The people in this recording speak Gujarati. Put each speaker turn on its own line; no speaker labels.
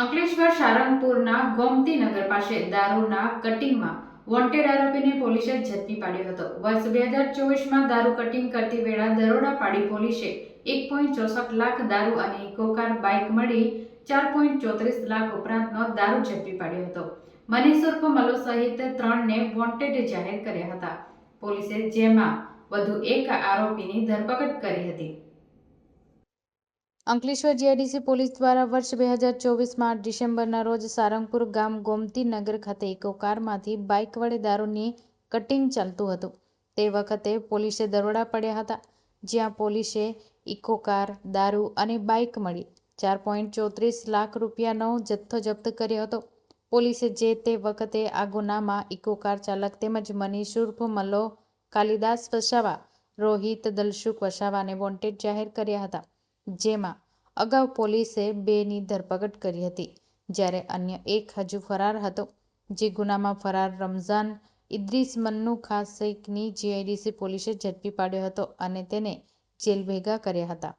અંકલેશ્વર સારંગપુરના ગોમતીનગર પાસે દારૂના કટિંગમાં વોન્ટેડ આરોપીને પોલીસે ઝડપી પાડ્યો હતો. વર્ષ બે હજાર ચોવીસમાં દારૂ કટિંગ કરતી વેળા દરોડા પાડી પોલીસે એક પોઈન્ટ ચોસઠ લાખ દારૂ અને ઇકોકાર બાઇક મળી ચાર પોઈન્ટ ચોત્રીસ લાખ ઉપરાંતનો દારૂ ઝડપી પાડ્યો હતો. મનીષુર મલો સહિત ત્રણને વોન્ટેડ જાહેર કર્યા હતા. પોલીસે જેમાં વધુ એક આરોપીની ધરપકડ કરી હતી. અંકલેશ્વર જીઆઈડીસી પોલીસ દ્વારા વર્ષ બે હજાર ચોવીસમાં ડિસેમ્બરના રોજ સારંગપુર ગામ ગોમતીનગર ખાતે ઇકો કારમાંથી બાઇક વડે દારૂની કટિંગ ચાલતું હતું. તે વખતે પોલીસે દરોડા પડ્યા હતા, જ્યાં પોલીસે ઇકો કાર, દારૂ અને બાઇક મળી ચાર પોઈન્ટ ચોત્રીસ લાખ રૂપિયાનો જથ્થો જપ્ત કર્યો હતો. પોલીસે જે તે વખતે આ ગુનામાં ઇકો કાર ચાલક તેમજ મનીષ ઉર્ફ મલ્લો કાલિદાસ વસાવા, રોહિત દલસુખ વસાવાને વોન્ટેડ જાહેર કર્યા હતા. જેમાં અગાઉ પોલીસે બેની ધરપકડ કરી હતી, જ્યારે અન્ય એક હજુ ફરાર હતો, જે ગુનામાં ફરાર રમઝાન ઇદ્રીસ મન્નુ ખાન શેખની જીઆઈડીસી પોલીસે ઝડપી પાડ્યો હતો અને તેને જેલ ભેગા કર્યા હતા.